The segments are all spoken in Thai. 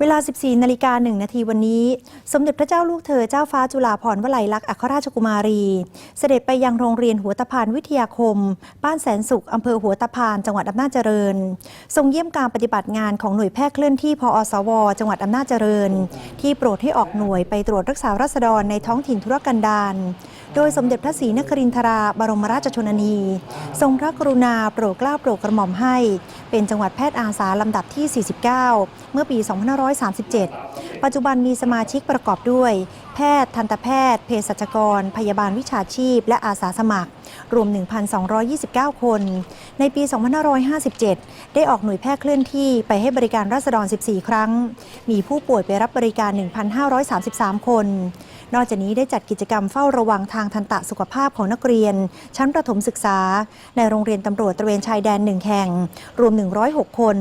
เวลา 14 นาฬิกา 1 นาทีวันนี้ สมเด็จพระเจ้าลูกเธอเจ้าฟ้าจุฬาภรณ์วลัยลักษณ์อัครราชกุมารี เสด็จไปยังโรงเรียนหัวตะพานวิทยาคม บ้านแสนสุข อำเภอหัวตะพาน จังหวัดอำนาจเจริญ ทรงเยี่ยมการปฏิบัติงานของหน่วยแพทย์เคลื่อนที่พอสว จังหวัดอำนาจเจริญ ที่โปรดให้ออกหน่วยไปตรวจรักษารัษฎรในท้องถิ่นธุรกันดาร โดยสมเด็จพระศรีนครินทราบรมราชชนนี ทรงพระกรุณาโปรดเกล้าโปรดกระหม่อมให้ เป็นจังหวัดแพทย์อาสาลำดับที่ 49 เมื่อปี 2537 ปัจจุบันมีสมาชิกประกอบด้วย แพทย์ ทันตแพทย์ เภสัชกร พยาบาลวิชาชีพ และอาสาสมัคร รวม 1,229 คน ในปี 2557 ได้ออกหน่วยแพทย์เคลื่อนที่ไปให้บริการราษฎร 14 ครั้ง มีผู้ป่วยไปรับบริการ 1,533 คน นอกจากนี้ได้จัดกิจกรรมเฝ้าระวังทางทันตะสุขภาพของนักเรียน ชั้นประถมศึกษา ในโรงเรียนตำรวจตระเวนชายแดนหนึ่งแห่ง รวม 106 คน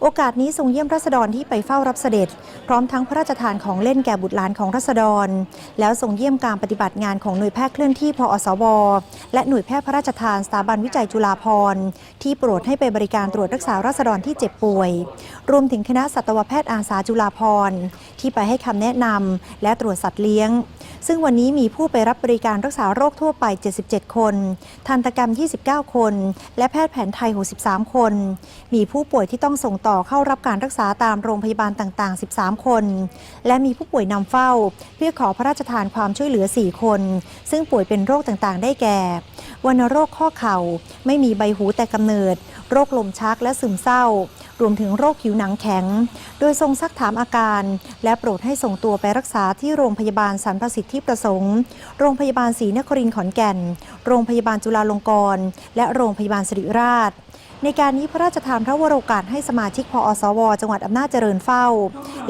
โอกาสนี้ทรงเยี่ยมรัษฎรที่ไปเฝ้ารับเสด็จ พร้อมทั้งพระราชทานของเล่นแก่บุตรหลานของรัษฎร แล้วทรงเยี่ยมการปฏิบัติงานของหน่วยแพทย์เคลื่อนที่พอสวและหน่วยแพทย์พระราชทานสถาบันวิจัยจุฬาภรณ์ที่โปรดให้ไปบริการตรวจรักษารัษฎรที่เจ็บป่วย รวมถึงคณะสัตวแพทย์อาสาจุฬาภรณ์ที่ไปให้คำแนะนำและตรวจสัตว์เลี้ยง ซึ่งวันนี้มีผู้ไปรับบริการรักษาโรคทั่วไป 77 คน ทันตกรรม 29 คน และแพทย์แผนไทย 63 คน มีผู้ป่วยที่ต้องส่งต่อเข้ารับการรักษาตามโรงพยาบาลต่าง ๆ 13 คน และมีผู้ป่วยนำเฝ้า เพื่อขอพระราชทานความช่วยเหลือ 4 คน ซึ่งป่วยเป็นโรคต่างๆ ได้แก่วัณโรคข้อเข่า ไม่มีใบหูแต่กำเนิด โรคลมชักและซึมเศร้า รวมถึงโรคผิวหนังแข็ง โดยทรงซักถามอาการ และโปรดให้ส่งตัวไปรักษาที่โรงพยาบาลสรรพสิทธิประสงค์ โรงพยาบาลศรีนครินทร์ขอนแก่น โรงพยาบาลจุฬาลงกรณ์และโรงพยาบาลสิริราชในการนี้พระราชทานพระวโรกาสให้สมาชิกพอสว จังหวัดอำนาจเจริญเฝ้า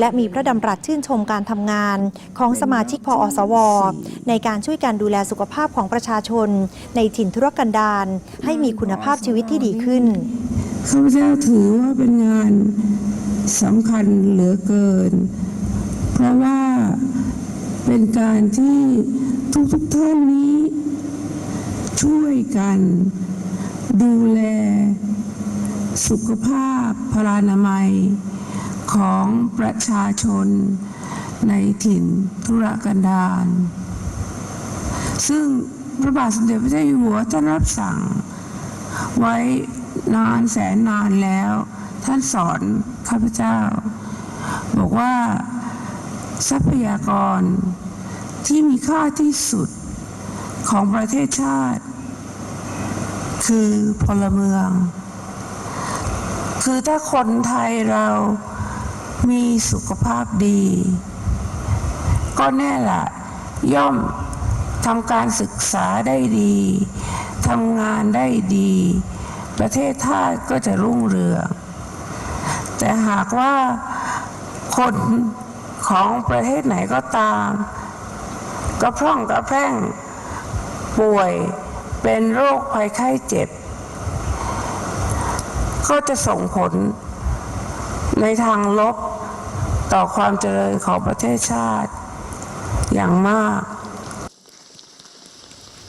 และมีพระดำรัสชื่นชมการทำงานของสมาชิกพอสว ในการช่วยการดูแลสุขภาพของประชาชน ในถิ่นธุรกันดารให้มีคุณภาพชีวิตที่ดีขึ้น ข้าพเจ้าถือว่าเป็นงานสำคัญเหลือเกิน เพราะว่าเป็นการที่ทุกๆทท่านนี้ ช่วยกัน ดูแล สุขภาพพลานามัย ของประชาชนในถิ่นธุรกันดารซึ่งพระบาทสมเด็จพระเจ้าอยู่หัวท่านรับสั่งไว้ นานแสนนานแล้ว ท่านสอนข้าพเจ้า บอกว่าทรัพยากรที่มีค่าที่สุดของประเทศชาติ คือพลเมือง คือถ้าคนไทยเรามีสุขภาพดี ก็แน่ละย่อมทำการศึกษาได้ดีทำงานได้ดี ประเทศชาติก็จะรุ่งเรือง แต่หากว่าคนของประเทศไหนก็ตามกระพร่องกระแพร่งป่วยเป็นโรคภัยไข้เจ็บ ก็จะส่งผลในทางลบต่อความเจริญของประเทศชาติอย่างมาก